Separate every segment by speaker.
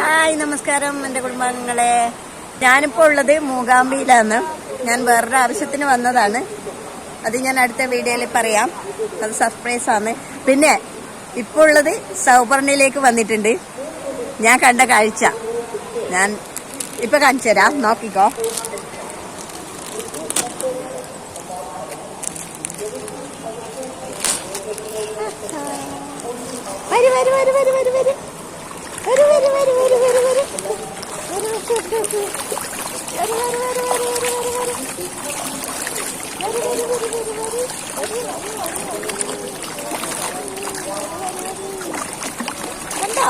Speaker 1: Hi നമസ്കാരം എന്റെ കുടുംബാംഗങ്ങളെ. ഞാനിപ്പോൾ ഉള്ളത് മൂകാംബിയിലാണ്. ഞാൻ വേറൊരു ആവശ്യത്തിന് വന്നതാണ്. അത് ഞാൻ അടുത്ത വീഡിയോയിൽ പറയാം. അത് സർപ്രൈസ് ആണ്. പിന്നെ ഇപ്പോൾ ഉള്ളത് സൗപർണിയിലേക്ക് വന്നിട്ടുണ്ട്. ഞാൻ കണ്ട കാഴ്ച. ഞാൻ ഇപ്പൊ കാണിച്ചു തരാം. നോക്കിക്കോ. വരും വരും വരും വരൂ വരൂ. കണ്ടോ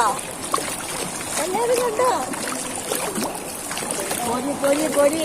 Speaker 1: എല്ലാവരും കണ്ടോ പൊരി പൊരി പൊരി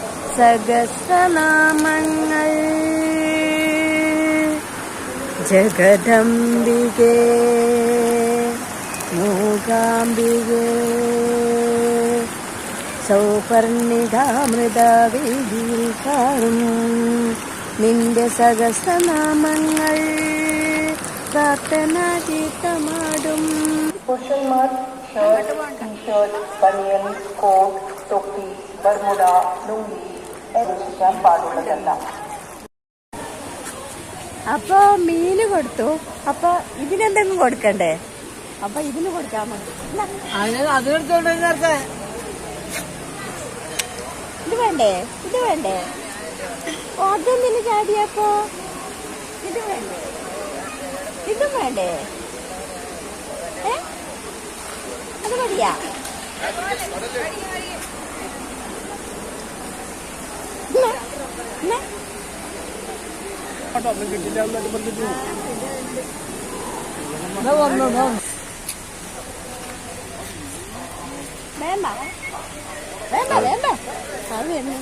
Speaker 1: സഹസനാമങ്ങൾ ജഗദംബികേ മൂകാംബികേ. സൗപർണികാമൃതവേദിയിൽ കാണും നിന്റെ സഹസനാമങ്ങൾ പ്രാർത്ഥനാതീതമാടും
Speaker 2: പുരുഷന്മാർ ഷർട്ട് ടീ ഷർട്ട് കോട്ട് തൊപ്പി ബർമുട ലുങ്കി ധരിക്കാൻ പാടുള്ളതല്ല.
Speaker 1: അപ്പൊ മീന് കൊടുത്തു. അപ്പൊ ഇതിനെന്തെങ്കിലും കൊടുക്കണ്ടേ? അപ്പൊ ഇതിന് കൊടുക്കാൻ ഇത് വേണ്ടേ? ഇത് വേണ്ടേ? അതെന്തിന് ചാടിയപ്പോ ഇത് വേണ്ടേ? ഇതും വേണ്ടേ? ഏ? അത് മതിയാ? Ne? Adam ne gidiyor? Allah da bé diyor. Ne var ne var? Bemba. Bemba bemba. Hadi bemba.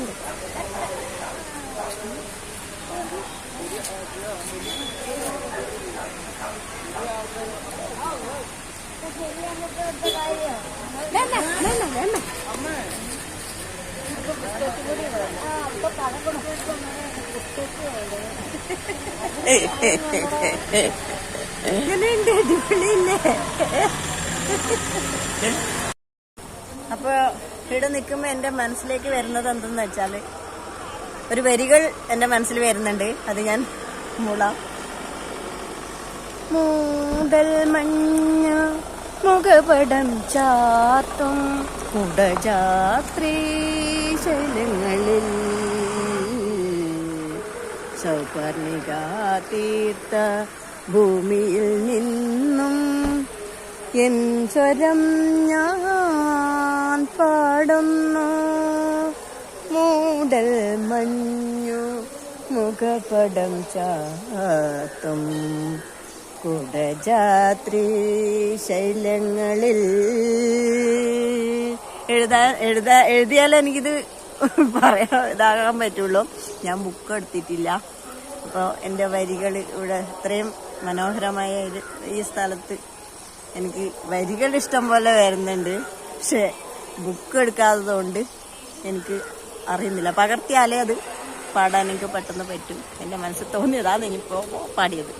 Speaker 1: Bemba bemba bemba. അപ്പൊ ഇവിടെ നിൽക്കുമ്പോ എന്റെ മനസ്സിലേക്ക് വരുന്നത് എന്തെന്ന് വെച്ചാൽ ഒരു വരികൾ എന്റെ മനസ്സിൽ വരുന്നുണ്ട്. അത് ഞാൻ മുള മൂതൽ മഞ്ഞ മുഖപടം ചാത്തും കുടജാത്രീ സൗപർണികാതീർത്ത ഭൂമിയിൽ നിന്നും എൻ സ്വരം ഞാൻ പാടുന്നു. മൂടൽ മഞ്ഞു മുഖപടം ചാത്തും കുടജാത്രി ശൈലങ്ങളിൽ. എഴുതാ എഴുതാ എഴുതിയാലേ എനിക്കിത് പറയാൻ ഇതാകാൻ പറ്റുള്ളൂ. ഞാൻ ബുക്ക് എടുത്തിട്ടില്ല. അപ്പോൾ എന്റെ വരികൾ ഇവിടെ ഇത്രയും മനോഹരമായ ഈ സ്ഥലത്ത് എനിക്ക് വരികൾ ഇഷ്ടം പോലെ വരുന്നുണ്ട്. പക്ഷെ ബുക്ക് എടുക്കാത്തത് കൊണ്ട് എനിക്ക് അറിയുന്നില്ല. പകർത്തിയാലേ അത് പാടാൻ എനിക്ക് പെട്ടെന്ന് പറ്റും. എന്റെ മനസ്സിൽ തോന്നിയതാണ് ഇനിയിപ്പോൾ പാടിയത്.